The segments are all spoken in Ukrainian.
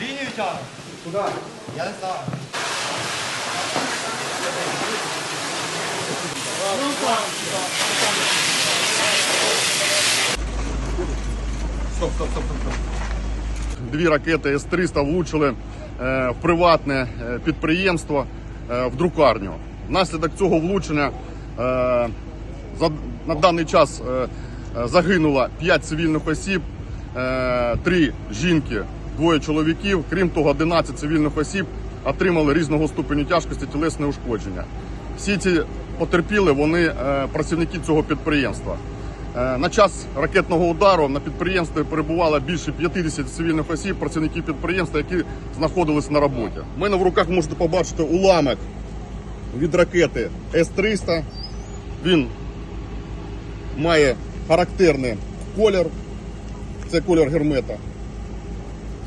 Лінію тягну. Куди? Я не знаю. Стоп, стоп, стоп, стоп. стоп. Дві ракети С-300 влучили е, в приватне е, підприємство е, в друкарню. Внаслідок цього влучення на даний час загинуло 5 цивільних осіб, е, 3 жінки, двоє чоловіків. Крім того, 11 цивільних осіб отримали різного ступеню тяжкості тілесне ушкодження. Всі ці потерпіли вони е, працівники цього підприємства. Е, На час ракетного удару на підприємстві перебувало більше 50 цивільних осіб, працівників підприємства, які знаходились на роботі. У мене в руках можете побачити уламок від ракети С-300. Він має характерний колір. Це колір гермета.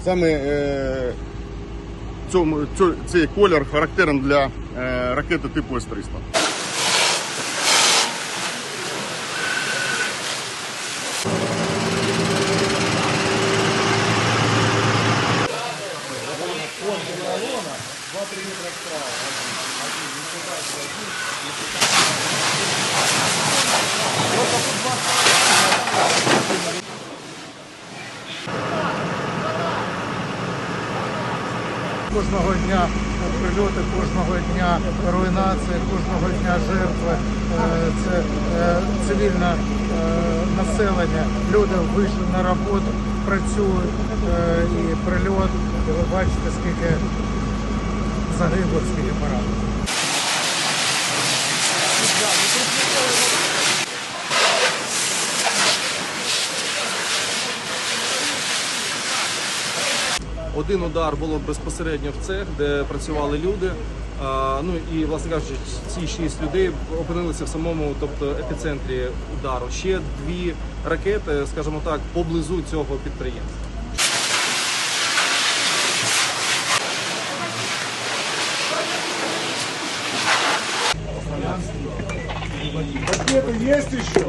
Саме е, цьому, цю- цей колір характерний для е, ракети типу С-300. Кожного дня прильоти, кожного дня руйнація, кожного дня жертви. Е, Це е, цивільне е, населення. Люди вийшли на роботу, працюють і прильот. І ви бачите, скільки загиблих, скільки поранених. Один удар було безпосередньо в цех, де працювали люди. Ну і власне кажучи, ці шість людей опинилися в самому, тобто епіцентрі удару. Ще дві ракети, скажімо так, поблизу цього підприємства. Ракети є ще?